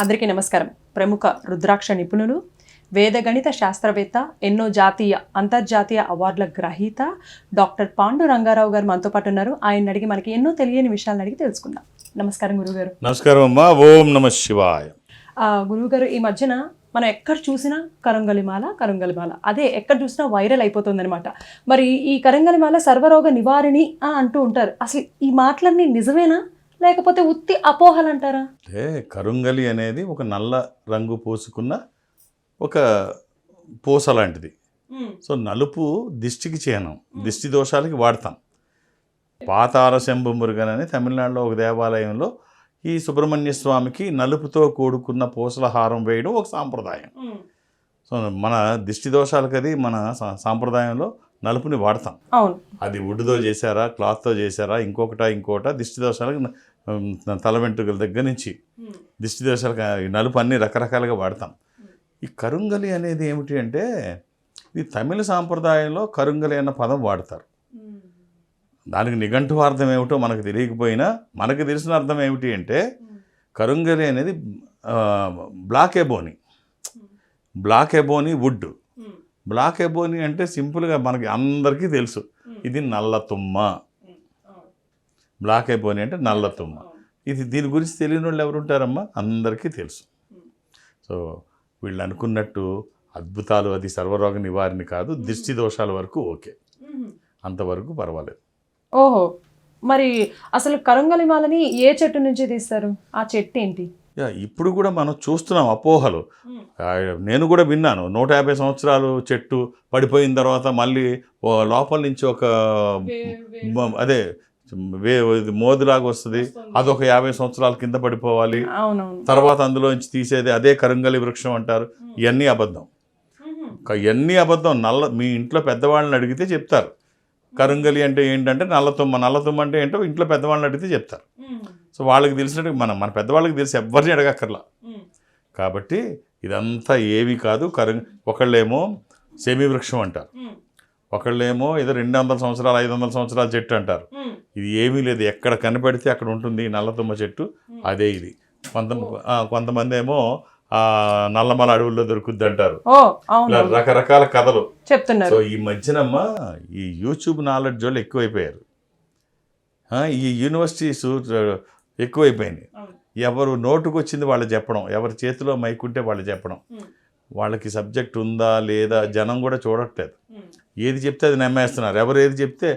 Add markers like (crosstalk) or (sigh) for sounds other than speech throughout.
అందరికీ నమస్కారం. ప్రముఖ రుద్రాక్ష నిపుణులు వేద గణిత శాస్త్రవేత్త ఎన్నో జాతీయ అంతర్జాతీయ అవార్డుల గ్రహీత డాక్టర్ పాండు రంగారావు గారు మనతో పాటు ఉన్నారు. ఆయన అడిగి మనకి ఎన్నో తెలియని విషయాలను అడిగి తెలుసుకుందాం. నమస్కారం గురుగారు. నమస్కారం అమ్మా. ఓం నమ శివాయ. గురువుగారు ఈ మధ్యన మనం ఎక్కడ చూసినా కరంగలిమాల కరంగలిమాల అదే ఎక్కడ చూసినా వైరల్ అయిపోతుందన్నమాట. మరి ఈ కరంగలిమాల సర్వరోగ నివారిణి అంటూ ఉంటారు. అసలు ఈ మాటలన్నీ నిజమేనా? లేకపోతే ఉత్తి అపోహలు అంటారా అంటే కరుంగలి అనేది ఒక నల్ల రంగు పోసుకున్న ఒక పూస లాంటిది. సో నలుపు దిష్టికి చేయనం దిష్టి దోషాలకి వాడతాం. పాతార శంభు మురుగన్ అని తమిళనాడులో ఒక దేవాలయంలో ఈ సుబ్రహ్మణ్య స్వామికి నలుపుతో కూడుకున్న పూసల హారం వేయడం ఒక సాంప్రదాయం. సో మన దిష్టి దోషాలకి అది మన సాంప్రదాయంలో నలుపుని వాడతాం. అవును. అది వుడ్తో చేశారా క్లాత్తో చేశారా ఇంకొకట ఇంకొకట దిష్టి దోషాలకు తల వెంట్రుకల దగ్గర నుంచి దిష్టి ఈ నలుపు అన్ని రకరకాలుగా వాడతాం. ఈ కరుంగలి అనేది ఏమిటి అంటే ఇది తమిళ సాంప్రదాయంలో కరుంగలి అన్న పదం వాడతారు. దానికి నిఘంటు అర్థం ఏమిటో మనకు తెలియకపోయినా మనకు తెలిసిన అర్థం ఏమిటి అంటే కరుంగలి అనేది black ebony black ebony wood. Black ebony అంటే సింపుల్గా మనకి అందరికీ తెలుసు. ఇది నల్ల తుమ్మ. బ్లాక్ ఎబోని అంటే నల్ల తుమ్మ. ఇది దీని గురించి తెలియని వాళ్ళు ఎవరు ఉంటారమ్మా అందరికీ తెలుసు. సో వీళ్ళు అనుకున్నట్టు అద్భుతాలు అది సర్వరోగ నివారణ కాదు దిష్టి దోషాల వరకు ఓకే. అంతవరకు పర్వాలేదు. ఓహో మరి అసలు కరంగలిమాలని ఏ చెట్టు నుంచి తీస్తారు? ఆ చెట్టు ఏంటి? ఇప్పుడు కూడా మనం చూస్తున్నాం అపోహలు. నేను కూడా విన్నాను నూట యాభై సంవత్సరాలు చెట్టు పడిపోయిన తర్వాత మళ్ళీ లోపల నుంచి ఒక అదే వే ఇది మోదులాగా వస్తుంది. అదొక యాభై సంవత్సరాల కింద పడిపోవాలి. తర్వాత అందులో నుంచి తీసేది అదే కరుంగలి వృక్షం అంటారు. ఇవన్నీ అబద్ధం. ఇవన్నీ అబద్ధం. నల్ల మీ ఇంట్లో పెద్దవాళ్ళని అడిగితే చెప్తారు. కరుంగలి అంటే ఏంటంటే నల్లతుమ్మ నల్లతుమ్మ అంటే ఏంటో ఇంట్లో పెద్దవాళ్ళని అడిగితే చెప్తారు. సో వాళ్ళకి తెలిసినట్టు మన మన పెద్దవాళ్ళకి తెలిసి ఎవరిని అడగక్కర్లా. కాబట్టి ఇదంతా ఏవి కాదు. కరు ఒకళ్ళేమో సెమి వృక్షం అంటారు. ఒకళ్ళేమో ఏదో రెండు వందల సంవత్సరాలు ఐదు వందల సంవత్సరాల చెట్టు అంటారు. ఇది ఏమీ లేదు. ఎక్కడ కనపడితే అక్కడ ఉంటుంది నల్లతుమ్మ చెట్టు. అదే ఇది. కొంత కొంతమంది ఏమో ఆ నల్లమల అడవుల్లో దొరుకుద్ది అంటారు. రకరకాల కథలు. చెప్తున్నారు. సో ఈ మధ్యనమ్మ ఈ యూట్యూబ్ నాలెడ్జ్ వాళ్ళు ఎక్కువైపోయారు. ఈ యూనివర్సిటీస్ ఎక్కువైపోయినాయి. ఎవరు నోటుకు వచ్చింది వాళ్ళు చెప్పడం. ఎవరి చేతిలో మైక్ ఉంటే వాళ్ళు చెప్పడం. వాళ్ళకి సబ్జెక్ట్ ఉందా లేదా జనం కూడా చూడట్లేదు. ఏది చెప్తే అది నమ్మేస్తున్నారు. ఎవరు ఏది చెప్తే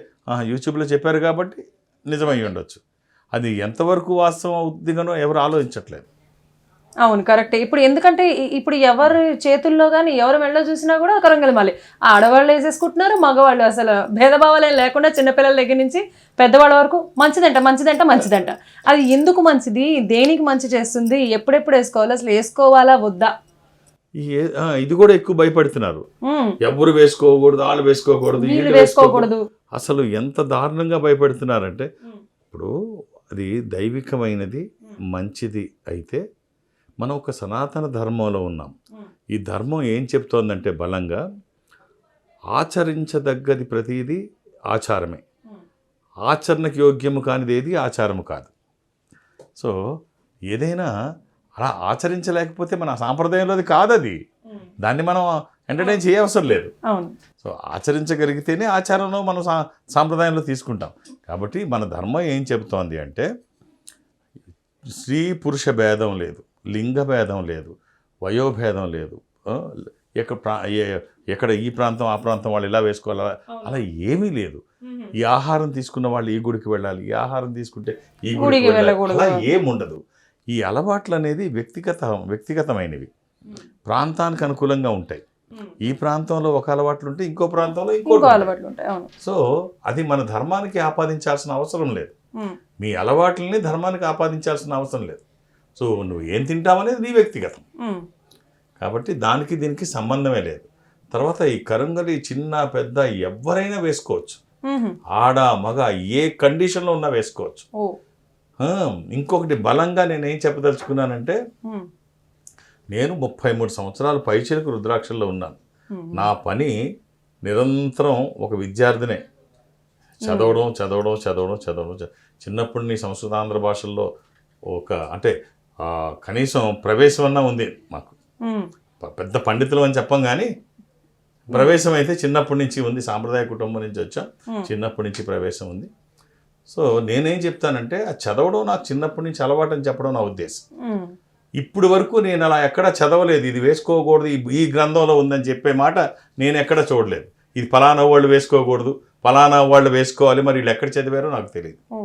యూట్యూబ్లో చెప్పారు కాబట్టి నిజమై ఉండొచ్చు. అది ఎంతవరకు వాస్తవం అవుతుందిగానో ఎవరు ఆలోచించట్లేదు. అవును కరెక్ట్. ఇప్పుడు ఎందుకంటే ఇప్పుడు ఎవరి చేతుల్లో కానీ ఎవరు మెళ్ళో చూసినా కూడా కరంగలిమాలి ఆడవాళ్ళు వేసేసుకుంటున్నారు మగవాళ్ళు అసలు భేదభావాలు ఏం లేకుండా చిన్నపిల్లల దగ్గర నుంచి పెద్దవాళ్ళ వరకు మంచిదంట మంచిదంట మంచిదంట. అది ఎందుకు మంచిది? దేనికి మంచి చేస్తుంది? ఎప్పుడెప్పుడు వేసుకోవాలి? అసలు వేసుకోవాలా? వద్దా? ఇది కూడా ఎక్కువ భయపడుతున్నారు. ఎవరు వేసుకోకూడదు వాళ్ళు వేసుకోకూడదు వీళ్ళు వీళ్ళు వేసుకోకూడదు. వేసుకోకూడదు. అసలు ఎంత దారుణంగా భయపెడుతున్నారంటే ఇప్పుడు అది దైవికమైనది మంచిది అయితే మనం ఒక సనాతన ధర్మంలో ఉన్నాం. ఈ ధర్మం ఏం చెప్తోందంటే బలంగా ఆచరించదగ్గది ప్రతిదీ ఆచారమే. ఆచరణకు యోగ్యము కానిది ఏది ఆచారము కాదు. సో ఏదైనా అలా ఆచరించలేకపోతే మన సాంప్రదాయంలో అది కాదు అది దాన్ని మనం ఎంటర్టైన్ చేయవసరం లేదు. సో ఆచరించగలిగితేనే ఆచారంలో మనం సా సాంప్రదాయంలో తీసుకుంటాం. కాబట్టి మన ధర్మం ఏం చెబుతోంది అంటే స్త్రీ పురుష భేదం లేదు లింగ భేదం లేదు వయోభేదం లేదు ఎక్కడ ప్రా ఎక్కడ ఈ ప్రాంతం ఆ ప్రాంతం వాళ్ళు ఇలా వేసుకోవాలి? అలా- ఏమీ లేదు. ఈ ఆహారం తీసుకున్న వాళ్ళు ఈ గుడికి వెళ్ళాలి ఈ ఆహారం తీసుకుంటే ఈ గుడికి వెళ్ళాలి. అలా ఏముండదు. ఈ అలవాట్లు అనేది వ్యక్తిగత వ్యక్తిగతమైనవి. ప్రాంతానికి అనుకూలంగా ఉంటాయి. ఈ ప్రాంతంలో ఒక అలవాట్లు ఉంటే ఇంకో ప్రాంతంలో ఇంకో అలవాట్లు ఉంటాయి. సో అది మన ధర్మానికి ఆపాదించాల్సిన అవసరం లేదు. మీ అలవాట్లని ధర్మానికి ఆపాదించాల్సిన అవసరం లేదు. సో నువ్వు ఏం తింటావనేది నీ వ్యక్తిగతం. కాబట్టి దానికి దీనికి సంబంధమే లేదు. తర్వాత ఈ కరంగలి చిన్న పెద్ద ఎవరైనా వేసుకోవచ్చు. ఆడ మగ ఏ కండిషన్లో ఉన్నా వేసుకోవచ్చు. ఇంకొకటి బలంగా నేను ఏం చెప్పదలుచుకున్నానంటే నేను ముప్పై మూడు సంవత్సరాలు పైచిలకు రుద్రాక్షల్లో ఉన్నాను. నా పని నిరంతరం ఒక విద్యార్థినే. చదవడం చదవడం చదవడం చదవడం చ- చిన్నప్పటి నీ సంస్కృత ఆంధ్ర భాషల్లో ఒక అంటే కనీసం ప్రవేశం అన్నా ఉంది మాకు. పెద్ద పండితులు అని చెప్పం కానీ ప్రవేశం అయితే చిన్నప్పటి నుంచి ఉంది సాంప్రదాయ కుటుంబం నుంచి వచ్చాం. చిన్నప్పటి నుంచి ప్రవేశం ఉంది. సో నేనేం చెప్తానంటే ఆ చదవడం నాకు చిన్నప్పటి నుంచి అలవాటు అని చెప్పడం నా ఉద్దేశం. ఇప్పుడు వరకు నేను అలా ఎక్కడ చదవలేదు. ఇది వేసుకోకూడదు. ఈ- గ్రంథంలో ఉందని చెప్పే మాట నేను ఎక్కడ చూడలేదు. ఇది ఫలానా వాళ్ళు వేసుకోకూడదు. ఫలానా వాళ్ళు వేసుకోవాలి. మరి వీళ్ళు ఎక్కడ చదివారో నాకు తెలియదు.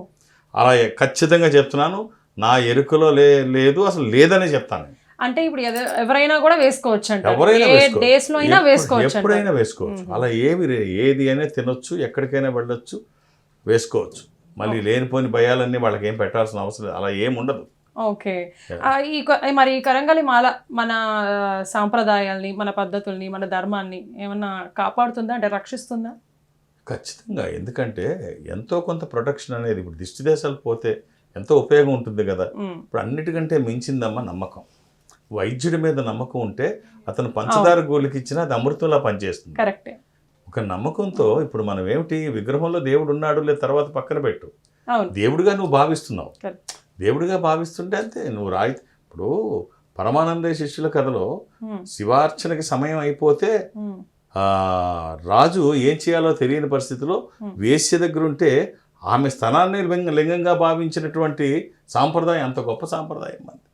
అలా ఖచ్చితంగా చెప్తున్నాను. నా ఎరుకలో లే లేదు. అసలు లేదనే చెప్తాను అంటే ఇప్పుడు ఎవరైనా కూడా వేసుకోవచ్చు ఎవరైనా వేసుకోవచ్చు. ఎప్పుడైనా వేసుకోవచ్చు. అలా ఏమి ఏది అయినా తినొచ్చు ఎక్కడికైనా వెళ్ళొచ్చు వేసుకోవచ్చు. మళ్ళీ లేనిపోని భయాలన్నీ వాళ్ళకి ఏం పెట్టాల్సిన అవసరం లేదు. అలా ఏం ఉండదు. ఓకే. ఈ మరి ఈ కరంగలి మాల మన సాంప్రదాయాల్ని మన పద్ధతుల్ని మన ధర్మాన్ని ఏమన్నా కాపాడుతుందా? అంటే రక్షిస్తుందా? ఖచ్చితంగా. ఎందుకంటే ఎంతో కొంత ప్రొటెక్షన్ అనేది ఇప్పుడు దిష్టి దేశాలు పోతే ఎంతో ఉపయోగం ఉంటుంది కదా. ఇప్పుడు అన్నిటికంటే మించిందమ్మా నమ్మకం. వైద్యుడి మీద నమ్మకం ఉంటే అతను పంచదార గోలికి ఇచ్చినా అది అమృతంలా పనిచేస్తుంది. కరెక్టే. ఒక నమ్మకంతో ఇప్పుడు మనం ఏమిటి? విగ్రహంలో దేవుడు ఉన్నాడు లేదు తర్వాత పక్కన పెట్టు. దేవుడిగా నువ్వు భావిస్తున్నావు. దేవుడిగా భావిస్తుంటే అంతే నువ్వు రాయి. ఇప్పుడు పరమానంద శిష్యుల కథలో శివార్చనకి సమయం అయిపోతే రాజు ఏం చేయాలో తెలియని పరిస్థితిలో. వేశ్య దగ్గర ఉంటే ఆమె స్థనాన్ని లింగ- లింగంగా భావించినటువంటి సాంప్రదాయం అంత గొప్ప సాంప్రదాయం మనది.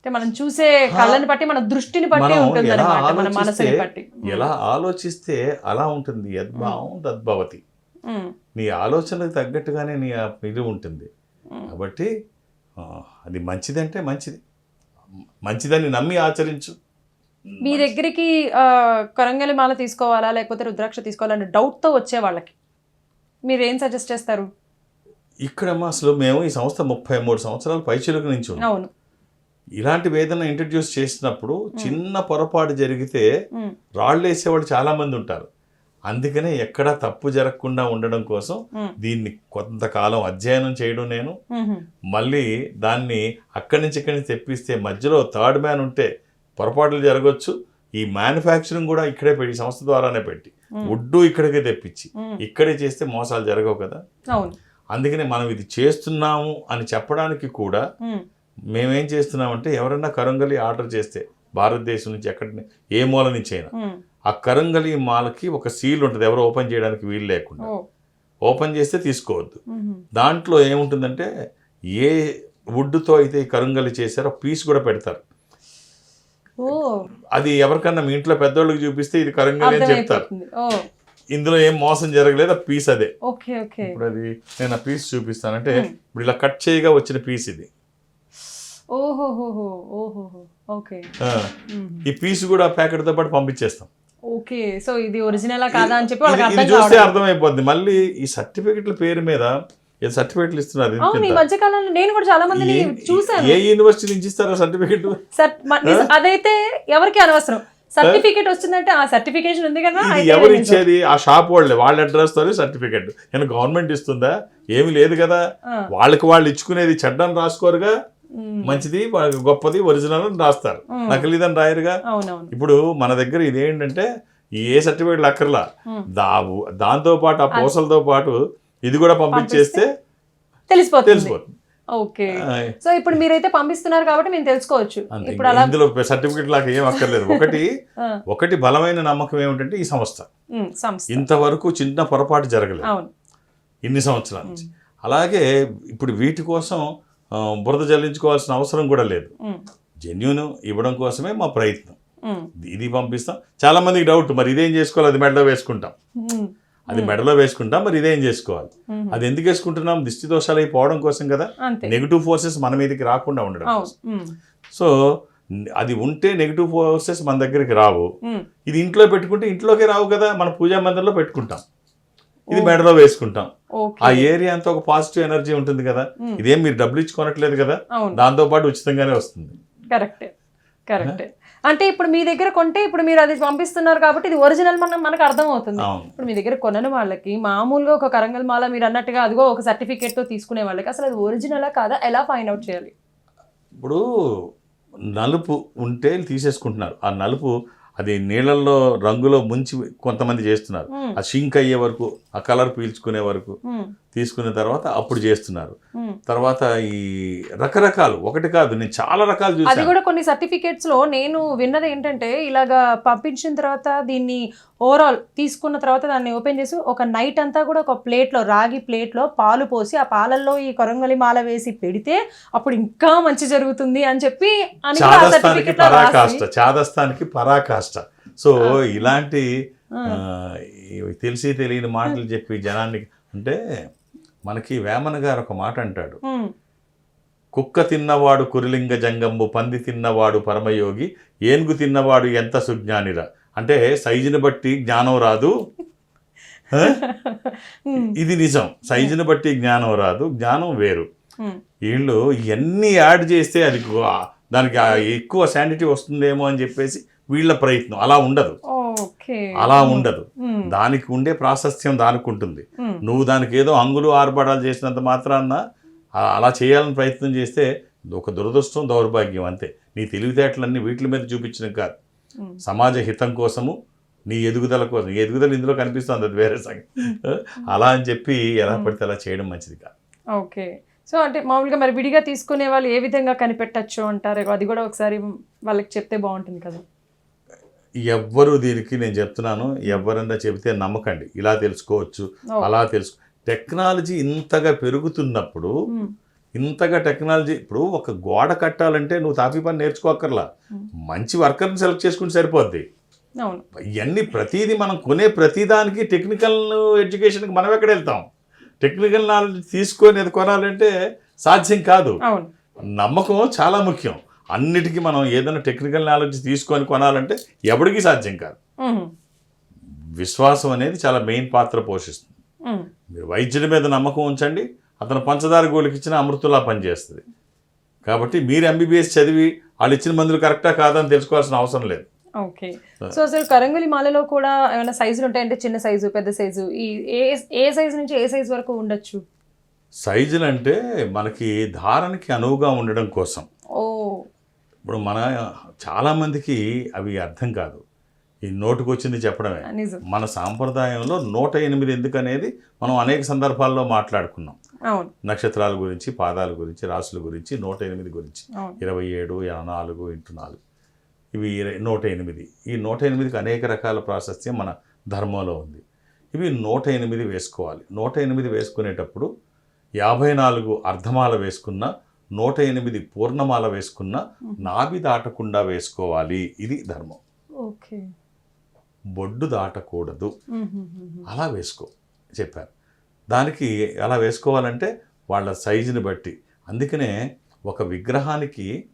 అంటే మనం చూసే కళ్ళని బట్టి మన దృష్టిని బట్టి ఉంటుంది ఎలా అనమాట మన ఆలోచిస్తే మనసుని బట్టి. ఎలా ఆలోచిస్తే అలా ఉంటుంది. యద్భావం తద్భవతి నీ ఆలోచనకు తగ్గట్టుగానే నీ ఇది ఉంటుంది. కాబట్టి అది మంచిదంటే మంచిది. మంచిదని నమ్మి ఆచరించు. మీ దగ్గరికి కొరంగలి మాల తీసుకోవాలా లేకపోతే రుద్రాక్ష తీసుకోవాలని డౌట్తో వచ్చే వాళ్ళకి? మీరు ఏం సజెస్ట్ చేస్తారు? ఇక్కడమ్మా అసలు మేము ఈ సంస్థ ముప్పై మూడు సంవత్సరాల పైచిలకు నుంచి ఉన్నాం. అవును. ఇలాంటి వేదన ఇంట్రడ్యూస్ చేసినప్పుడు చిన్న పొరపాటు జరిగితే రాళ్ళు వేసేవాళ్ళు చాలా మంది ఉంటారు. అందుకనే ఎక్కడా తప్పు జరగకుండా ఉండడం కోసం దీన్ని కొంతకాలం అధ్యయనం చేయడం నేను. మళ్ళీ దాన్ని అక్కడి నుంచి ఇక్కడి నుంచి తెప్పిస్తే మధ్యలో థర్డ్ మ్యాన్ ఉంటే పొరపాట్లు జరగవచ్చు ఈ మ్యానుఫ్యాక్చరింగ్ కూడా ఇక్కడే పెట్టి సంస్థ ద్వారానే పెట్టి వుడ్డు ఇక్కడికే తెప్పించి ఇక్కడే చేస్తే మోసాలు జరగవు కదా. అందుకనే మనం ఇది చేస్తున్నాము అని చెప్పడానికి కూడా మేమేం చేస్తున్నామంటే ఎవరన్నా కరంగలి ఆర్డర్ చేస్తే భారతదేశం నుంచి ఎక్కడి ఏ మూల నుంచి అయినా ఆ కరంగలి మాలకి ఒక సీల్ ఉంటుంది. ఎవరు ఓపెన్ చేయడానికి వీలు లేకుండా. ఓపెన్ చేస్తే తీసుకోవద్దు. దాంట్లో ఏముంటుందంటే ఏ వుడ్తో అయితే ఈ కరంగలి చేశారో పీస్ కూడా పెడతారు. అది ఎవరికన్నా మీ ఇంట్లో పెద్దోళ్ళకి చూపిస్తే ఇది కరంగలి అని చెప్తారు. ఇందులో ఏం మోసం జరగలేదు? ఆ పీస్ అదే. ఇప్పుడు అది నేను ఆ పీస్ చూపిస్తానంటే. ఇప్పుడు ఇలా కట్ చేయగా వచ్చిన పీస్ ఇది. ఓకే. ఈ పీస్ కూడా ప్యాకెట్తో పాటు పంపించేస్తాం. ఓకే. సో ఇది ఒరిజినలా కాదా అని చెప్పి వాళ్ళకి చూస్తే అర్థమైపోద్ది. మళ్ళీ ఈ సర్టిఫికెట్ల పేరు మీద ఏ సర్టిఫికెట్లు ఇస్తున్నారు అవును ఈ. మధ్య కాలంలో నేను కూడా చాలా మందిని ఏ- చూశాను. ఏ యూనివర్సిటీ నుంచి ఇస్తారో సర్టిఫికెట్? అదైతే ఎవరికి అనవసరం. సర్టిఫికేట్ వచ్చిందంటే ఆ సర్టిఫికేషన్ ఉంది కదా ఎవరు. ఇచ్చేది? ఆ షాప్ వాళ్ళే. వాళ్ళ అడ్రస్ తోనే సర్టిఫికెట్. నేను గవర్నమెంట్ ఇస్తుందా? ఏమి లేదు కదా. వాళ్ళకి వాళ్ళు ఇచ్చుకునేది చెడ్డని రాసుకోరుగా. మంచిది గొప్పది ఒరిజినల్ అని రాస్తారు. నకిలీదని రాయరుగా? ఇప్పుడు మన దగ్గర ఇదేంటంటే ఏ సర్టిఫికెట్లు అక్కర్లా. దావు దాంతో పాటు ఆ పూసలతో పాటు ఇది కూడా పంపించేస్తే తెలిసిపోతుంది. తెలిసిపోతుంది. ఓకే. సో ఇప్పుడు మీరైతే పంపిస్తున్నారు కాబట్టి మేము తెలుసుకోవచ్చు. ఇప్పుడు అలా ఇందులో సర్టిఫికెట్ లాగా ఏం అక్కర్లేదు. ఒకటి ఒకటి బలమైన నమ్మకం ఏమిటంటే ఈ సంస్థ. ఇంతవరకు చిన్న పొరపాటు జరగలేదు. ఇన్ని సంవత్సరాల నుంచి. అలాగే ఇప్పుడు వీటి కోసం బురద జల్లించుకోవాల్సిన అవసరం కూడా లేదు. జెన్యున్ ఇవ్వడం కోసమే మా ప్రయత్నం. ఇది పంపిస్తాం. చాలా మందికి డౌట్ మరి ఇదేం చేసుకోవాలి? అది మెడలో వేసుకుంటాం. అది మెడలో వేసుకుంటాం మరి ఇదేం చేసుకోవాలి? అది ఎందుకు వేసుకుంటున్నాం? దిష్టి దోషాలు అయిపోవడం కోసం కదా. నెగిటివ్ ఫోర్సెస్ మన మీదకి రాకుండా ఉండడం. సో అది ఉంటే నెగిటివ్ ఫోర్సెస్ మన దగ్గరికి రావు. ఇది ఇంట్లో పెట్టుకుంటే ఇంట్లోకే రావు కదా. మన పూజా మందిరంలో పెట్టుకుంటాం. ఇది మెడలో వేసుకుంటాం. ఆ ఏరియా అంతా ఒక పాజిటివ్ ఎనర్జీ ఉంటుంది కదా. ఉమ్, ఇదేం మీరు డబ్బులు ఇచ్చుకోనట్లేదు కదా. దాంతో పాటు ఉచితంగానే వస్తుంది. కరెక్టే. కరెక్టే. అంటే ఇప్పుడు మీ దగ్గర కొంటే ఇప్పుడు మీరు అది పంపిస్తున్నారు కాబట్టి ఇది ఒరిజినల్ మన మనకు అర్థం అవుతుంది ఇప్పుడు మీ దగ్గర కొనని వాళ్ళకి మామూలుగా ఒక కరంగల్ మాల మీరు అన్నట్టుగా అదిగో ఒక సర్టిఫికేట్తో తీసుకునే వాళ్ళకి అసలు అది ఒరిజినలా కాదా? ఎలా ఫైండ్ అవుట్ చేయాలి? ఇప్పుడు నలుపు ఉంటే తీసేసుకుంటున్నారు. ఆ నలుపు అది నీళ్ళల్లో రంగులో ముంచి కొంతమంది చేస్తున్నారు. ఆ షింక్ అయ్యే వరకు ఆ కలర్ పీల్చుకునే వరకు. తీసుకున్న తర్వాత అప్పుడు చేస్తున్నారు. ఉమ్. తర్వాత ఈ రకరకాలు ఒకటి కాదు నేను చాలా రకాలు అది చూసాను కూడా కొన్ని సర్టిఫికేట్స్లో నేను విన్నది ఏంటంటే ఇలాగా పంపించిన తర్వాత దీన్ని ఓవరాల్ తీసుకున్న తర్వాత దాన్ని ఓపెన్ చేసి ఒక నైట్ అంతా కూడా ఒక ప్లేట్లో రాగి ప్లేట్లో పాలు పోసి ఆ పాలల్లో ఈ కొరంగలి మాల వేసి పెడితే అప్పుడు ఇంకా మంచి జరుగుతుంది అని చెప్పి రాసి- పరాకాష్ట చాదస్తానికి పరాకాష్ట. సో ఇలాంటి తెలిసి తెలియని మాటలు చెప్పి జనానికి అంటే మనకి వేమన గారు ఒక మాట అంటాడు. కుక్క తిన్నవాడు కురిలింగ జంగంబు పంది తిన్నవాడు పరమయోగి ఏనుగు తిన్నవాడు ఎంత సుజ్ఞానిరా? అంటే సైజుని బట్టి జ్ఞానం రాదు. (laughs) ఇది నిజం. సైజుని బట్టి జ్ఞానం రాదు. జ్ఞానం వేరు. వీళ్ళు ఇవన్నీ యాడ్ చేస్తే అది దానికి ఎక్కువ శానిటీ వస్తుందేమో అని చెప్పేసి వీళ్ళ ప్రయత్నం. అలా ఉండదు. అలా ఉండదు. దానికి ఉండే ప్రాశస్త్యం దానికి ఉంటుంది. నువ్వు దానికి ఏదో అంగులు ఆర్భాటాలు చేసినంత మాత్రాన అలా చేయాలని ప్రయత్నం చేస్తే ఒక దురదృష్టం దౌర్భాగ్యం అంతే. నీ తెలివితేటలన్నీ వీటి మీద చూపించడం కాదు. సమాజ హితం కోసము నీ ఎదుగుదల కోసం నీ ఎదుగుదల ఇందులో కనిపిస్తుంది అది వేరే సంగతి. అలా అని చెప్పి ఎలా పడితే అలా చేయడం మంచిది కాదు. ఓకే. సో అంటే మామూలుగా మరి విడిగా తీసుకునే వాళ్ళు ఏ విధంగా కనిపెట్టచ్చు అంటారు? అది కూడా ఒకసారి వాళ్ళకి చెప్తే బాగుంటుంది కదా. ఎవ్వరు దీనికి నేను చెప్తున్నాను ఎవరన్నా చెబితే నమ్మకండి. ఇలా తెలుసుకోవచ్చు. అలా తెలుసు టెక్నాలజీ ఇంతగా పెరుగుతున్నప్పుడు ఇంతగా టెక్నాలజీ ఇప్పుడు ఒక గోడ కట్టాలంటే నువ్వు తాపీ పని నేర్చుకోక్కర్లా. Hmm. మంచి వర్కర్ని సెలెక్ట్ చేసుకుంటే సరిపోద్ది. ఇవన్నీ ప్రతిదీ మనం కొనే ప్రతిదానికి టెక్నికల్ ఎడ్యుకేషన్కి మనం ఎక్కడ వెళ్తాం? టెక్నికల్ నాలెడ్జ్ తీసుకొని కొనాలంటే సాధ్యం కాదు. నమ్మకం చాలా ముఖ్యం. అన్నిటికీ మనం ఏదైనా టెక్నికల్ నాలెడ్జ్ తీసుకొని కొనాలంటే ఎవరికీ సాధ్యం కాదు. విశ్వాసం అనేది చాలా మెయిన్ పాత్ర పోషిస్తుంది. మీరు వైద్యుడి మీద నమ్మకం ఉంచండి అతను పంచదార గోలికి ఇచ్చిన అమృతులా పనిచేస్తుంది. కాబట్టి మీరు ఎంబీబీఎస్ చదివి వాళ్ళు ఇచ్చిన మందులు కరెక్టా కాదా అని తెలుసుకోవాల్సిన అవసరం లేదు. ఓకే. సో అసలు కరంగులి మాలలో కూడా ఏమైనా సైజులు ఉంటాయంటే చిన్న సైజు పెద్ద సైజు? ఈ ఏ ఏ సైజు నుంచి ఏ సైజు వరకు ఉండొచ్చు? సైజులు అంటే మనకి ధారణకి అనువుగా ఉండడం కోసం. ఓ. ఇప్పుడు మన చాలామందికి అవి అర్థం కాదు. ఈ నోటుకు వచ్చింది చెప్పడమే మన సాంప్రదాయంలో నూట ఎనిమిది ఎందుకు అనేది మనం అనేక సందర్భాల్లో మాట్లాడుకున్నాం. నక్షత్రాల గురించి పాదాల గురించి రాసుల గురించి నూట ఎనిమిది గురించి. ఇరవై ఏడు నాలుగు ఇంటూ నాలుగు. ఇవి నూట ఎనిమిది. ఈ నూట ఎనిమిదికి అనేక రకాల ప్రాశస్త్యం మన ధర్మంలో ఉంది. ఇవి నూట ఎనిమిది వేసుకోవాలి. నూట ఎనిమిది వేసుకునేటప్పుడు యాభై నాలుగు అర్ధమాల వేసుకున్న నూట ఎనిమిది పూర్ణమాల వేసుకున్న నాభి దాటకుండా వేసుకోవాలి. ఇది ధర్మం. ఓకే. బొడ్డు దాటకూడదు. అలా వేసుకో చెప్పారు. దానికి అలా వేసుకోవాలంటే వాళ్ళ సైజుని బట్టి. అందుకనే ఒక విగ్రహానికి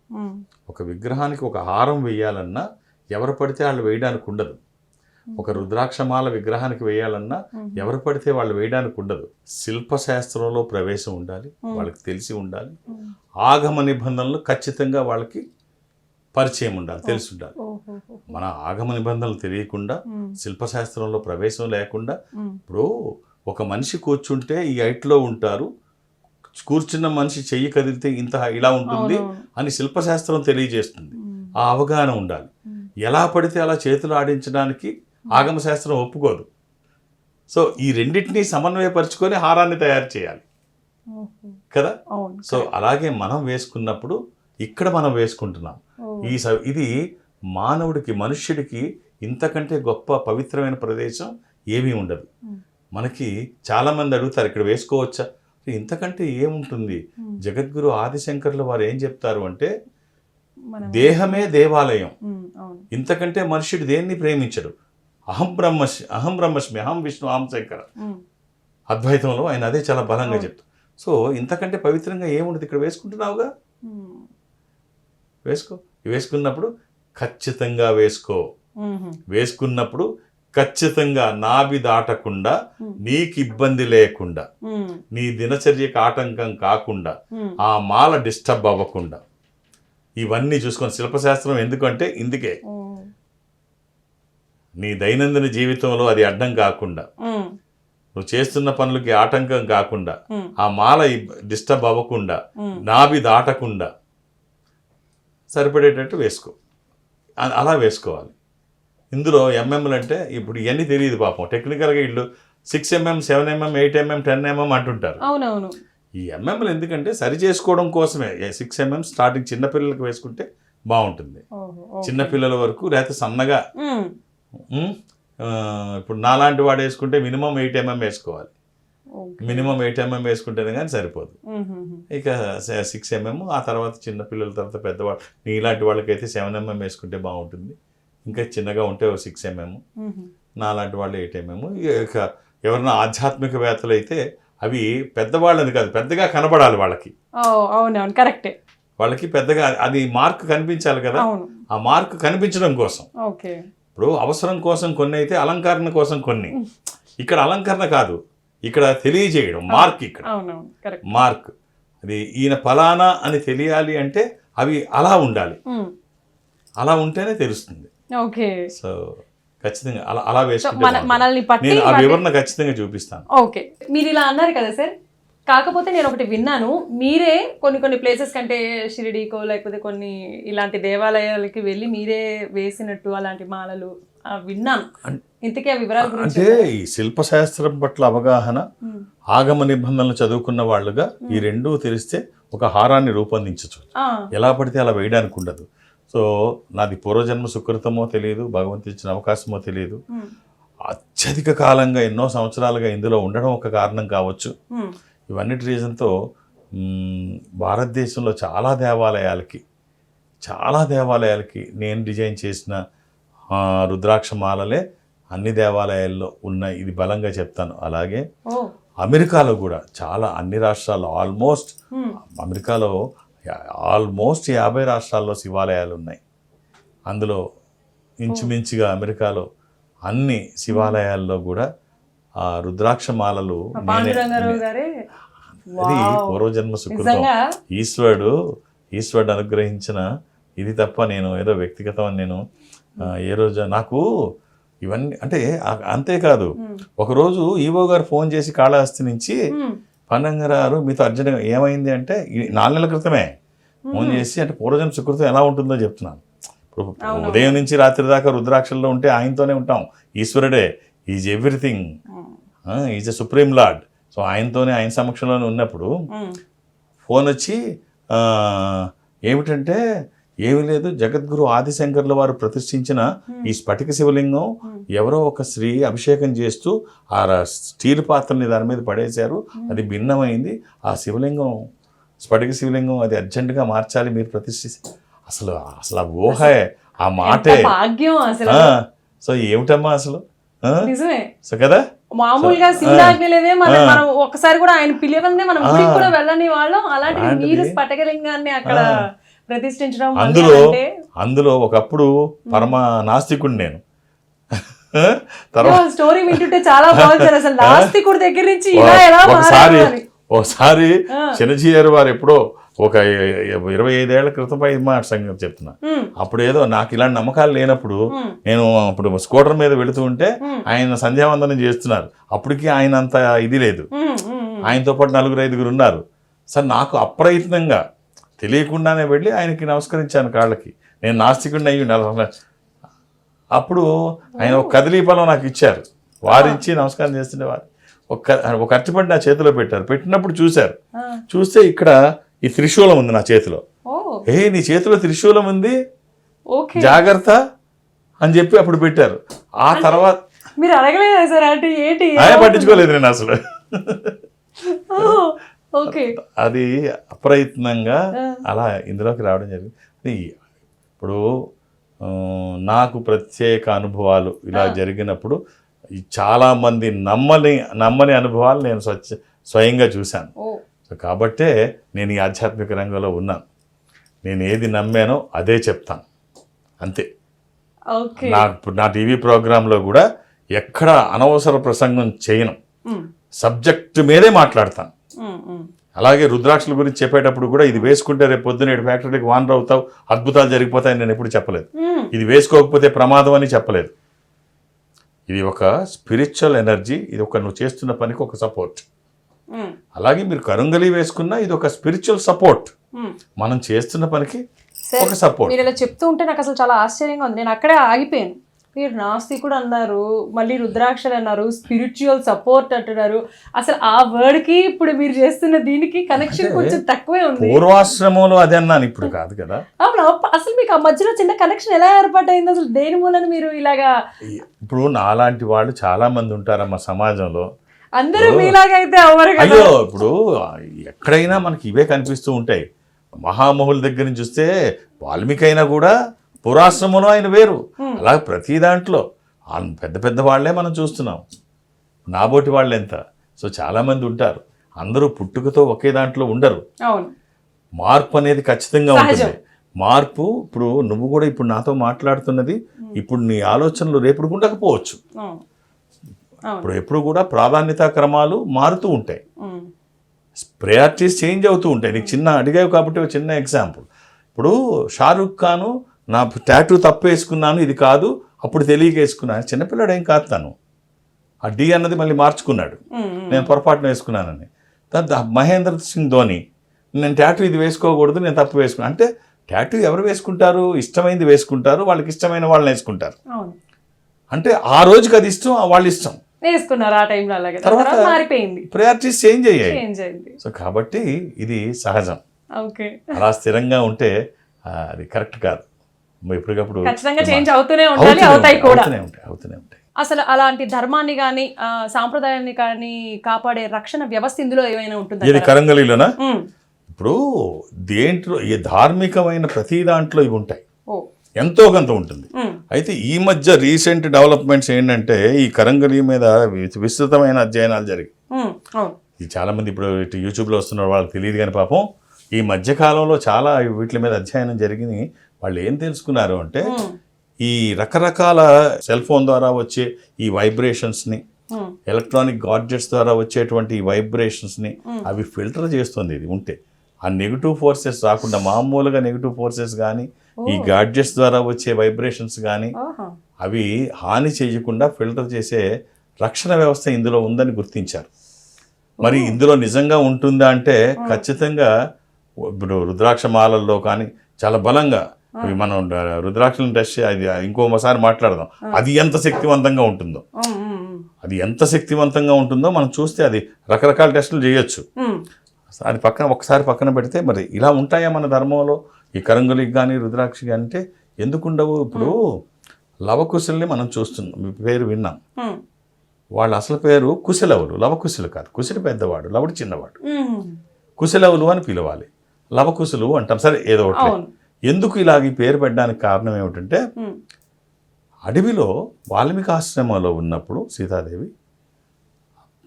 ఒక విగ్రహానికి ఒక హారం వేయాలన్నా ఎవరు పడితే వాళ్ళు వేయడానికి ఉండదు. ఒక రుద్రాక్షమాల విగ్రహానికి వేయాలన్నా ఎవరు పడితే వాళ్ళు వేయడానికి ఉండదు. శిల్పశాస్త్రంలో ప్రవేశం ఉండాలి వాళ్ళకి తెలిసి ఉండాలి. ఆగమ నిబంధనలు ఖచ్చితంగా వాళ్ళకి పరిచయం ఉండాలి తెలిసి ఉండాలి. మన ఆగమ నిబంధనలు తెలియకుండా శిల్పశాస్త్రంలో ప్రవేశం లేకుండా ఇప్పుడు ఒక మనిషి కూర్చుంటే ఈ హైట్లో ఉంటారు కూర్చున్న మనిషి చెయ్యి కదిలితే ఇంత ఇలా ఉంటుంది. అని శిల్పశాస్త్రం తెలియజేస్తుంది. ఆ అవగాహన ఉండాలి. ఎలా పడితే అలా చేతులు ఆడించడానికి ఆగమశాస్త్రం ఒప్పుకోదు. సో ఈ రెండింటినీ సమన్వయపరుచుకొని హారాన్ని తయారు చేయాలి. కదా? సో అలాగే మనం వేసుకున్నప్పుడు ఇక్కడ మనం వేసుకుంటున్నాం. ఈ స- ఇది మానవుడికి మనుష్యుడికి ఇంతకంటే గొప్ప పవిత్రమైన ప్రదేశం ఏమీ ఉండదు. మనకి చాలామంది అడుగుతారు ఇక్కడ వేసుకోవచ్చా? ఇంతకంటే ఏముంటుంది? జగద్గురు ఆదిశంకర్ల వారు ఏం చెప్తారు అంటే దేహమే దేవాలయం. ఇంతకంటే మనుష్యుడు దేన్ని ప్రేమించడు? అహం బ్రహ్మస్మి అహం బ్రహ్మస్మి అహం విష్ణు అహం శంకర. అద్వైతంలో ఆయన అదే చాలా బలంగా. చెప్తారు సో ఇంతకంటే పవిత్రంగా ఏముండదు? ఇక్కడ వేసుకుంటున్నావుగా? వేసుకో. వేసుకున్నప్పుడు ఖచ్చితంగా వేసుకో. వేసుకున్నప్పుడు ఖచ్చితంగా నాభి దాటకుండా నీకు ఇబ్బంది లేకుండా నీ దినచర్యకు ఆటంకం కాకుండా ఆ మాల డిస్టర్బ్ అవ్వకుండా. ఇవన్నీ చూసుకొని శిల్పశాస్త్రం ఎందుకంటే ఇందుకే. నీ దైనందిన జీవితంలో అది అడ్డం కాకుండా నువ్వు చేస్తున్న పనులకి ఆటంకం కాకుండా ఆ మాల డిస్టర్బ్ అవ్వకుండా నాభి దాటకుండా సరిపడేటట్టు వేసుకో. అలా వేసుకోవాలి. ఇందులో ఎంఎంలు అంటే ఇప్పుడు ఇవన్నీ తెలియదు పాపం. టెక్నికల్గా వీళ్ళు six MM seven MM eight MM ten MM అంటుంటారు. అవునవును. ఈ ఎంఎంలు ఎందుకంటే సరి చేసుకోవడం కోసమే. సిక్స్ ఎంఎం స్టార్టింగ్ చిన్నపిల్లలకు వేసుకుంటే బాగుంటుంది. చిన్నపిల్లల వరకు లేకపోతే సన్నగా ఇప్పుడు నాలాంటి వాడు వేసుకుంటే మినిమం ఎయిట్ ఎంఎం వేసుకోవాలి. మినిమం ఎయిట్ ఎంఎం వేసుకుంటేనే కానీ సరిపోదు. ఇక సిక్స్ ఎంఎం ఆ తర్వాత చిన్న పిల్లల తర్వాత పెద్దవాళ్ళు నీలాంటి వాళ్ళకైతే సెవెన్ ఎంఎం వేసుకుంటే బాగుంటుంది. ఇంకా చిన్నగా ఉంటే సిక్స్ ఎంఎం. నాలాంటి వాళ్ళు ఎయిట్ ఎంఎం. ఇక ఎవరైనా ఆధ్యాత్మికవేత్తలు అయితే అవి పెద్దవాళ్ళని కాదు పెద్దగా కనబడాలి వాళ్ళకి. అవునవును కరెక్టే. వాళ్ళకి పెద్దగా అది మార్క్ కనిపించాలి కదా. ఆ మార్క్ కనిపించడం కోసం. ఇప్పుడు అవసరం కోసం కొన్ని అయితే అలంకరణ కోసం కొన్ని. ఇక్కడ అలంకరణ కాదు. ఇక్కడ తెలియజేయడం మార్క్ ఇక్కడ. మార్క్. అది ఈయన ఫలానా అని తెలియాలి అంటే అవి అలా ఉండాలి. అలా ఉంటేనే తెలుస్తుంది. ఓకే. సో ఖచ్చితంగా అలా అలా వేసుకుంటే. మనల్ని పట్టి నేను ఆ వివరణ ఖచ్చితంగా చూపిస్తాను. ఓకే. మీరు ఇలా అన్నారు కదా సార్ కాకపోతే నేను ఒకటి విన్నాను మీరే కొన్ని కొన్ని ప్లేసెస్ కంటే షిరిడీకో లేకపోతే కొన్ని ఇలాంటి దేవాలయాలకి వెళ్ళి మీరే వేసినట్టు అలాంటి మాలలు విన్నాను. ఇంతకీ ఆ వివరాల అంటే ఈ శిల్పశాస్త్రం పట్ల అవగాహన. ఆగమ నిబంధనలు చదువుకున్న వాళ్ళుగా ఈ రెండూ తెలిస్తే ఒక హారాన్ని రూపొందించచ్చు. ఎలా పడితే అలా వేయడానికి ఉండదు. సో నాది పూర్వజన్మ సుకృతమో తెలియదు భగవంతు ఇచ్చిన అవకాశమో తెలియదు. అత్యధిక కాలంగా ఎన్నో సంవత్సరాలుగా ఇందులో ఉండడం ఒక కారణం కావచ్చు. ఇవన్నిటి రీజన్తో భారతదేశంలో చాలా దేవాలయాలకి చాలా దేవాలయాలకి నేను డిజైన్ చేసిన రుద్రాక్ష మాలలే అన్ని దేవాలయాల్లో ఉన్నాయి. ఇది బలంగా చెప్తాను. అలాగే అమెరికాలో కూడా చాలా అన్ని రాష్ట్రాల్లో ఆల్మోస్ట్ అమెరికాలో ఆల్మోస్ట్ యాభై రాష్ట్రాల్లో శివాలయాలు ఉన్నాయి. అందులో ఇంచుమించుగా అమెరికాలో అన్ని శివాలయాల్లో కూడా ఆ రుద్రాక్ష మాలలు అది. పూర్వజన్మ సుకృతం. ఈశ్వరుడు ఈశ్వరుడు అనుగ్రహించిన ఇది తప్ప నేను ఏదో వ్యక్తిగతం అని నేను ఏ రోజు నాకు ఇవన్నీ అంటే అంతేకాదు. ఒకరోజు ఈవో గారు ఫోన్ చేసి కాళహస్తి నుంచి పన్నంగారు మీతో అర్జెంట్గా ఏమైంది అంటే నాలుగు నెలల క్రితమే ఫోన్ చేసి అంటే పూర్వజన్మ సుకృతం ఎలా ఉంటుందో చెప్తున్నాను. ఉదయం నుంచి రాత్రి దాకా రుద్రాక్షల్లో ఉంటే ఆయనతోనే ఉంటాం. ఈశ్వరుడే. Is everything is a supreme lord so ఆయనతోనే ఆయన సమక్షంలోనే ఉన్నప్పుడు ఉమ్, ఫోన్ వచ్చి ఏమిటంటే ఏమీ లేదు జగద్గురు ఆదిశంకర్ల వారు ప్రతిష్ఠించిన ఈ స్ఫటిక శివలింగం ఎవరో ఒక స్త్రీ అభిషేకం చేస్తూ ఆ స్టీల్ పాత్రని దాని మీద పడేశారు. అది భిన్నమైంది. ఆ శివలింగం స్ఫటిక శివలింగం అది అర్జెంటుగా మార్చాలి మీరు ప్రతిష్ఠి అసలు అసలు ఆ ఊహే ఆ మాటే. సో ఏమిటమ్మా అసలు? నిజమే. సో కదా? మామూలుగా శివుడాజ్ఞ లేదే మనం మనం ఒకసారి కూడా ఆయన పిలియవందే మనం గుడికి కూడా వెళ్ళని వాళ్ళం. అలాంటి. మీరు స్ఫటికలింగాన్ని అక్కడ ప్రతిష్ఠించడం అందులో అందులో ఒకప్పుడు పరమ నాస్తికుడు నేను. తర్వాత స్టోరీ వింటుంటే చాలా బాగుంది అసలు నాస్తికుడి దగ్గర నుంచి ఇలా ఎలా ఒకసారి. ఒకసారి ఆ. చిన్నజీఆర్ వారు ఎప్పుడో ఒక ఇరవై ఐదేళ్ళ క్రితం పై మాట సంగతి చెప్తున్నా. అప్పుడు ఏదో నాకు ఇలాంటి నమ్మకాలు లేనప్పుడు నేను అప్పుడు స్కూటర్ మీద వెళుతూ ఉంటే ఆయన సంధ్యావందనం చేస్తున్నారు. అప్పటికి ఆయన అంత ఇది లేదు. ఆయనతో పాటు నలుగురు ఐదుగురు ఉన్నారు. సార్ నాకు అప్రయత్నంగా తెలియకుండానే వెళ్ళి ఆయనకి నమస్కరించాను కాళ్ళకి. నేను నాస్తికుడిని అయ్యి అప్పుడు ఆయన ఒక కదిలీ పొలం నాకు ఇచ్చారు. వారిచ్చి నమస్కారం చేస్తుండే వారు ఒక ఒక అరటిపండు నా చేతిలో పెట్టారు. పెట్టినప్పుడు చూశారు. చూస్తే ఇక్కడ ఈ త్రిశూలం ఉంది నా చేతిలో. ఏ నీ చేతిలో త్రిశూలం ఉంది? జాగ్రత్త అని చెప్పి అప్పుడు పెట్టారు. ఆ తర్వాత మీరు అడగలేదా సార్? అంటే ఏంటి? పట్టించుకోలేదు నేను అసలు. అది అప్రయత్నంగా. అలా ఇందులోకి రావడం జరిగింది. ఇప్పుడు నాకు ప్రత్యేక అనుభవాలు ఇలా జరిగినప్పుడు ఈ చాలా మంది నమ్మని నమ్మని అనుభవాలు నేను స్వచ్ఛ స్వయంగా చూశాను. సో కాబట్టే నేను ఈ ఆధ్యాత్మిక రంగంలో ఉన్నాను. నేను ఏది నమ్మానో అదే చెప్తాను. అంతే. నా నా టీవీ ప్రోగ్రాంలో కూడా ఎక్కడ అనవసర ప్రసంగం చేయను. సబ్జెక్ట్ మీదే మాట్లాడతాను. అలాగే రుద్రాక్షల గురించి చెప్పేటప్పుడు కూడా ఇది వేసుకుంటే రేపు పొద్దున ఏడు ఫ్యాక్టరీకి వానర్ అవుతావు అద్భుతాలు జరిగిపోతాయని నేను ఎప్పుడు చెప్పలేదు. ఇది వేసుకోకపోతే ప్రమాదం అని చెప్పలేదు. ఇది ఒక స్పిరిచువల్ ఎనర్జీ ఇది ఒక నువ్వు చేస్తున్న పనికి ఒక సపోర్ట్. అలాగే మీరు కరుంగలి వేసుకున్నా ఇది ఒక స్పిరిచువల్ సపోర్ట్ ఉమ్. మనం చేస్తున్న పనికి ఒక సపోర్ట్ మీరు ఇలా చెప్తూ ఉంటే నాకు అసలు చాలా ఆశ్చర్యంగా ఉంది. నేను అక్కడే ఆగిపోయాను. మీరు నాస్తికుడు అన్నారు మళ్ళీ రుద్రాక్షలు అన్నారు స్పిరిచువల్ సపోర్ట్ అంటున్నారు. అసలు ఆ వర్డ్కి ఇప్పుడు మీరు చేస్తున్న దీనికి కనెక్షన్ కొంచెం తక్కువే ఉంది. పూర్వాశ్రమంలో అది అన్నాను ఇప్పుడు కాదు కదా. అవును అసలు మీకు ఆ మధ్యలో చిన్న కనెక్షన్ ఎలా ఏర్పాటైంది? అసలు దేని మూలన మీరు ఇలాగా ఇప్పుడు నాలాంటి వాళ్ళు చాలా మంది ఉంటారమ్మా సమాజంలో. అందరూ మీలాగా అయితే అవ్వరు కదా. అయ్యో ఇప్పుడు ఎక్కడైనా మనకి ఇవే కనిపిస్తూ ఉంటాయి. మహామహుల దగ్గర నుంచి చూస్తే వాల్మీకి అయినా కూడా పురాశ్రమంలో ఆయన వేరు. అలా ప్రతి దాంట్లో. పెద్ద పెద్ద వాళ్ళే మనం చూస్తున్నాం. నాబోటి వాళ్ళు ఎంత సో చాలా మంది ఉంటారు. అందరూ పుట్టుకతో ఒకే దాంట్లో ఉండరు. మార్పు అనేది ఖచ్చితంగా. ఉంటుంది. మార్పు ఇప్పుడు నువ్వు కూడా ఇప్పుడు నాతో మాట్లాడుతున్నది ఇప్పుడు నీ ఆలోచనలు రేపు ఉండకపోవచ్చు. ఇప్పుడు ఎప్పుడు కూడా ప్రాధాన్యతా క్రమాలు మారుతూ ఉంటాయి. ప్రయారిటీస్ చేంజ్ అవుతూ ఉంటాయి. నీకు చిన్న అడిగావు కాబట్టి ఒక చిన్న ఎగ్జాంపుల్ ఇప్పుడు షారుఖ్ ఖాను నా టాటూ తప్పు వేసుకున్నాను ఇది కాదు అప్పుడు తెలియక వేసుకున్నాను చిన్నపిల్లాడు ఏం కాదు తను. ఆ డి అన్నది మళ్ళీ మార్చుకున్నాడు. నేను పొరపాటున వేసుకున్నానని. తర్వాత మహేంద్ర సింగ్ ధోని నేను టాటూ ఇది వేసుకోకూడదు నేను తప్పు వేసుకున్నాను అంటే టాటూ ఎవరు వేసుకుంటారు? ఇష్టమైంది వేసుకుంటారు వాళ్ళకి ఇష్టమైన వాళ్ళని వేసుకుంటారు. అంటే ఆ రోజుకి అది ఇష్టం వాళ్ళ ఇష్టం. వేసుకున్నారు ఆ టైంలో అలాగే. తర్వాత- మారిపోయింది. ప్రయారిటీస్ చేంజ్ అయ్యాయి. చేంజ్ అయింది. సో కాబట్టి ఇది సహజం. ఓకే. అలా స్థిరంగా ఉంటే అది కరెక్ట్ కాదు. ఎప్పటికప్పుడు ఖచ్చితంగా చేంజ్ అవుతూనే ఉండాలి అవుతాయి కూడా. అవుతూనే ఉంటాయి అసలు అలాంటి ధర్మాన్ని కానీ సాంప్రదాయాన్ని కానీ కాపాడే రక్షణ వ్యవస్థ ఇందులో ఏమైనా ఉంటుందా ఇది కరంగలీలోనా. ఇప్పుడు దేంట్లో ఈ ధార్మికమైన ప్రతి దాంట్లో ఇవి ఉంటాయి. ఓ. ఎంతో కొంత ఉంటుంది. అయితే ఈ మధ్య రీసెంట్ డెవలప్మెంట్స్ ఏంటంటే ఈ కరంగలి మీద విస్తృతమైన అధ్యయనాలు జరిగాయి ఇది చాలా మంది ఇప్పుడు ఇటు యూట్యూబ్లో వస్తున్న వాళ్ళకి తెలియదు కానీ పాపం ఈ మధ్య కాలంలో చాలా వీటి మీద అధ్యయనం జరిగింది వాళ్ళు ఏం తెలుసుకున్నారు అంటే. ఈ రకరకాల సెల్ ఫోన్ ద్వారా వచ్చే ఈ వైబ్రేషన్స్ని. ఎలక్ట్రానిక్ గాడ్జెట్స్ ద్వారా వచ్చేటువంటి ఈ వైబ్రేషన్స్ని అవి ఫిల్టర్ చేస్తుంది ఇది ఉంటే ఆ నెగిటివ్ ఫోర్సెస్ రాకుండా మామూలుగా నెగిటివ్ ఫోర్సెస్ కానీ ఈ గాడ్జెట్స్ ద్వారా వచ్చే వైబ్రేషన్స్ కానీ. అవి హాని చేయకుండా ఫిల్టర్ చేసే రక్షణ వ్యవస్థ ఇందులో ఉందని గుర్తించారు. మరి ఇందులో నిజంగా ఉంటుందా అంటే ఖచ్చితంగా ఇప్పుడు రుద్రాక్ష మాలల్లో కానీ చాలా బలంగా ఇవి మనం రుద్రాక్షలను టెస్ట్ అది ఇంకోసారి మాట్లాడదాం. అది ఎంత శక్తివంతంగా ఉంటుందో. అది ఎంత శక్తివంతంగా ఉంటుందో మనం చూస్తే అది రకరకాల టెస్టులు చేయొచ్చు. అది పక్కన ఒకసారి పక్కన పెడితే మరి ఇలా ఉంటాయా మన ధర్మంలో? ఈ కరంగులికి కానీ రుద్రాక్షి కానీ అంటే ఎందుకుండవు? ఇప్పుడు లవకుశల్ని మనం చూస్తున్నాం. మీ పేరు విన్నాం. వాళ్ళ అసలు పేరు కుశలవులు. లవకుశులు కాదు. కుశలి పెద్దవాడు లవుడు చిన్నవాడు. కుశలవులు అని పిలవాలి. లవకుశులు అంటాం. సరే ఏదో ఒకటి. ఎందుకు ఇలాగ ఈ పేరు పెట్టడానికి కారణం ఏమిటంటే. అడవిలో వాల్మీకి ఆశ్రమంలో ఉన్నప్పుడు సీతాదేవి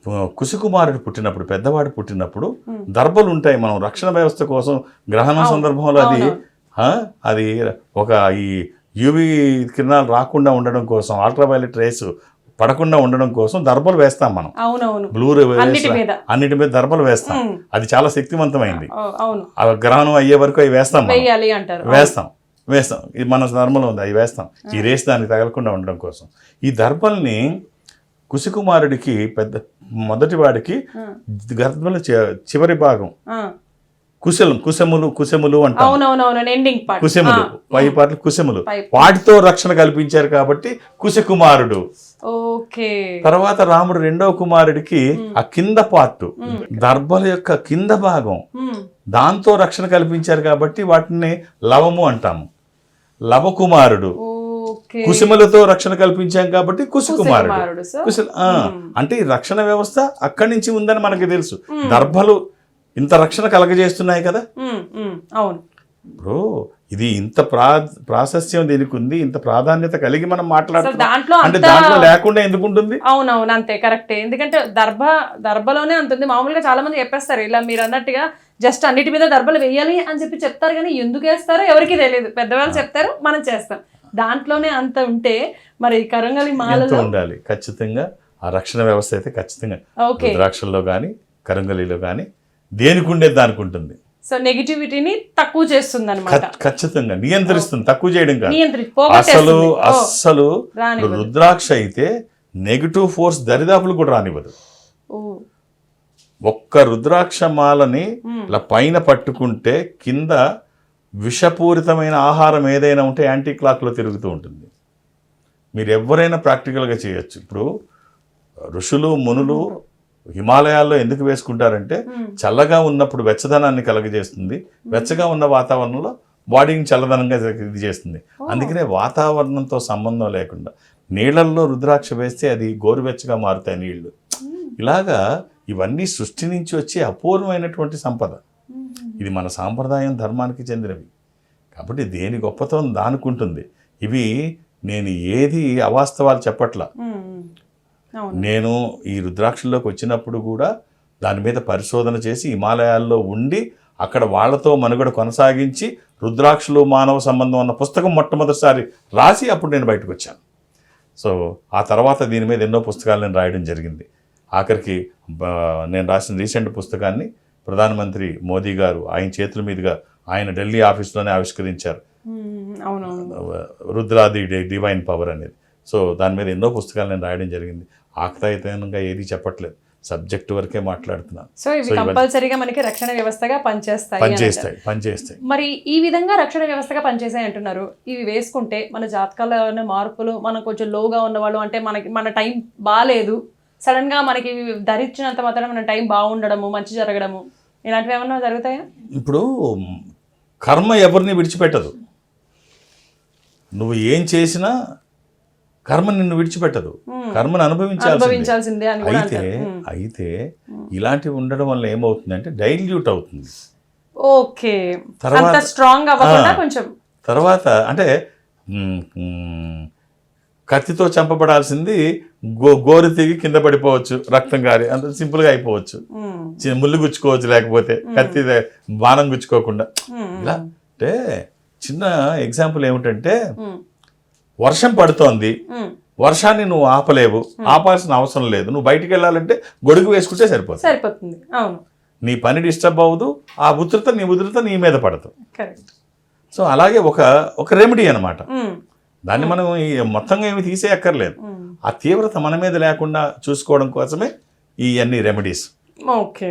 కుశకుమారుడు పుట్టినప్పుడు పెద్దవాడు పుట్టినప్పుడు దర్భలు ఉంటాయి మనం రక్షణ వ్యవస్థ కోసం గ్రహణం సందర్భంలో అది అది ఒక ఈ యూవి కిరణాలు రాకుండా ఉండడం కోసం అల్ట్రావైలెట్ రేస్ పడకుండా ఉండడం కోసం దర్భలు వేస్తాం మనం. బ్లూ అన్నిటి మీద. దర్భలు వేస్తాం. అది చాలా శక్తివంతమైంది. గ్రహణం అయ్యే వరకు అవి వేస్తాం వేస్తాం. వేస్తాం. ఇది మన ధర్మంలో ఉంది అవి వేస్తాం. ఈ రేస్ దానికి తగలకుండా ఉండడం కోసం. ఈ దర్భల్ని కుశకుమారుడికి పెద్ద మొదటి వాడికి గర్భల చివరి భాగం. కుశలం కుశములు కుశములు అంటాం. అవునవునవును ఎండింగ్ పార్ట్ కుశములు పై పాటలు కుశములు. వాటితో రక్షణ కల్పించారు కాబట్టి కుశకుమారుడు. తర్వాత రాముడు రెండవ కుమారుడికి ఆ కింద పార్ట్. దర్భల యొక్క కింద భాగం. దాంతో రక్షణ కల్పించారు కాబట్టి వాటిని లవము అంటాము. లవకుమారుడు. కుసుమలతో రక్షణ కల్పించాం కాబట్టి కుసుకుమారుడు. కుశల అంటే ఈ రక్షణ వ్యవస్థ అక్కడి నుంచి ఉందని మనకి తెలుసు. దర్భలు ఇంత రక్షణ కలగజేస్తున్నాయి కదా? అవును. ఇప్పుడు ఇది ఇంత ప్రా ప్రాశస్యం దీనికి ఉంది ఇంత ప్రాధాన్యత కలిగి మనం మాట్లాడుతున్నాం. అంటే అంత దాంట్లో లేకుండా ఎందుకు ఉంటుంది? అవునవును అంతే కరెక్టే. ఎందుకంటే దర్భ దర్భలోనే అంతుంది మామూలుగా చాలా మంది చెప్పేస్తారు ఇలా మీరు అన్నట్టుగా జస్ట్ అన్నిటి మీద దర్భలు వేయాలి అని చెప్పి చెప్తారు కానీ ఎందుకు వేస్తారో ఎవరికి తెలియదు. పెద్దవాళ్ళు చెప్తారు మనం చేస్తాం. దాంట్లోనే అంత ఉంటే మరి కరంగలి మాలలో ఉండాలి. ఖచ్చితంగా ఆ రక్షణ వ్యవస్థ అయితే ఖచ్చితంగా ఓకే. రుద్రాక్షల్లో కానీ కరంగలిలో కానీ దేనికి ఉండేది దానికి ఉంటుంది. సో నెగిటివిటీని తక్కువ చేస్తుంది అనమాట ఖచ్- ఖచ్చితంగా నియంత్రిస్తుంది. తక్కువ చేయడం కాదు. అసలు రానివ్వదు. రుద్రాక్ష అయితే నెగిటివ్ ఫోర్స్ దరిదాపులు కూడా రానివ్వదు. ఒక్క రుద్రాక్ష మాలని ఇలా పైన పట్టుకుంటే కింద విషపూరితమైన ఆహారం ఏదైనా ఉంటే యాంటీ క్లాక్లో తిరుగుతూ ఉంటుంది. మీరు ఎవరైనా ప్రాక్టికల్గా చేయొచ్చు. ఇప్పుడు ఋషులు మునులు హిమాలయాల్లో ఎందుకు వేసుకుంటారంటే చల్లగా ఉన్నప్పుడు వెచ్చదనాన్ని కలగజేస్తుంది. వెచ్చగా ఉన్న వాతావరణంలో బాడీని చల్లదనంగా ఇది చేస్తుంది. అందుకనే వాతావరణంతో సంబంధం లేకుండా నీళ్ళల్లో రుద్రాక్ష వేస్తే అది గోరువెచ్చగా మారుతాయి నీళ్ళు. ఇలాగా ఇవన్నీ సృష్టి నుంచి వచ్చే అపూర్వమైనటువంటి సంపద. ఇది మన సాంప్రదాయం ధర్మానికి చెందినవి. కాబట్టి దేని గొప్పతనం దానికి ఉంటుంది ఇవి నేను ఏది అవాస్తవాలు చెప్పట్లా. నేను ఈ రుద్రాక్షల్లోకి వచ్చినప్పుడు కూడా దాని మీద పరిశోధన చేసి హిమాలయాల్లో ఉండి అక్కడ వాళ్ళతో మనుగడ కొనసాగించి రుద్రాక్షలు మానవ సంబంధం అన్న పుస్తకం మొట్టమొదటిసారి రాసి అప్పుడు నేను బయటకు వచ్చాను. సో ఆ తర్వాత దీని మీద ఎన్నో పుస్తకాలు నేను రాయడం జరిగింది. ఆఖరికి నేను రాసిన రీసెంట్ పుస్తకాన్ని ప్రధానమంత్రి మోదీ గారు ఆయన చేతుల మీదుగా ఆయన ఢిల్లీ ఆఫీస్లోనే ఆవిష్కరించారు. రుద్రాది డివైన్ పవర్ అనేది. సో దాని మీద ఎన్నో పుస్తకాలు నేను రాయడం జరిగింది. ఆకతాయితనంగా ఏది చెప్పట్లేదు. సబ్జెక్ట్ వరకే మాట్లాడుతున్నాను సో ఇవి కంపల్సరీగా మనకి రక్షణ వ్యవస్థగా పనిచేస్తాయి పనిచేస్తాయి పనిచేస్తాయి. మరి ఈ విధంగా రక్షణ వ్యవస్థగా పనిచేసాయి అంటున్నారు. ఇవి వేసుకుంటే మన జాతకాల్లో ఏమైనా మార్పులు మనం కొంచెం లోగా ఉన్నవాళ్ళు అంటే మనకి మన టైం బాగాలేదు సడన్గా మనకి ధరించినంత మాత్రం మన టైం బాగుండడము మంచి జరగడము. ఇలాంటివి ఏమన్నా జరుగుతాయా? ఇప్పుడు కర్మ ఎవరిని విడిచిపెట్టదు. నువ్వు ఏం చేసినా కర్మ నిన్ను విడిచిపెట్టదు. కర్మను అనుభవించాల్సిందే. అయితే. అయితే ఇలాంటివి ఉండడం వల్ల ఏమవుతుందంటే డైల్యూట్ అవుతుంది. ఓకే. తర్వాత- స్ట్రాంగ్ అవ్వకుండా. కొంచెం. తర్వాత అంటే కత్తితో చంపబడాల్సింది గో గోరు తెగి కింద పడిపోవచ్చు రక్తం గారి అంత సింపుల్గా అయిపోవచ్చు. ముళ్ళు గుచ్చుకోవచ్చు లేకపోతే కత్తి బాణం గుచ్చుకోకుండా. ఇలా అంటే చిన్న ఎగ్జాంపుల్ ఏమిటంటే. వర్షం పడుతోంది. వర్షాన్ని నువ్వు ఆపలేవు. ఆపాల్సిన అవసరం లేదు. నువ్వు బయటికి వెళ్ళాలంటే గొడుగు వేసుకుంటే సరిపోతుంది. సరిపోతుంది. అవును. నీ పని డిస్టర్బ్ అవ్వదు. ఆ ఉధృత నీ ఉధృత నీ మీద పడదు. సో అలాగే ఒక ఒక రెమెడీ అనమాట దాన్ని మనం మొత్తంగా ఏమి తీసేయక్కర్లేదు. ఆ తీవ్రత మన మీద లేకుండా చూసుకోవడం కోసమే ఈ అన్ని రెమెడీస్ ఓకే.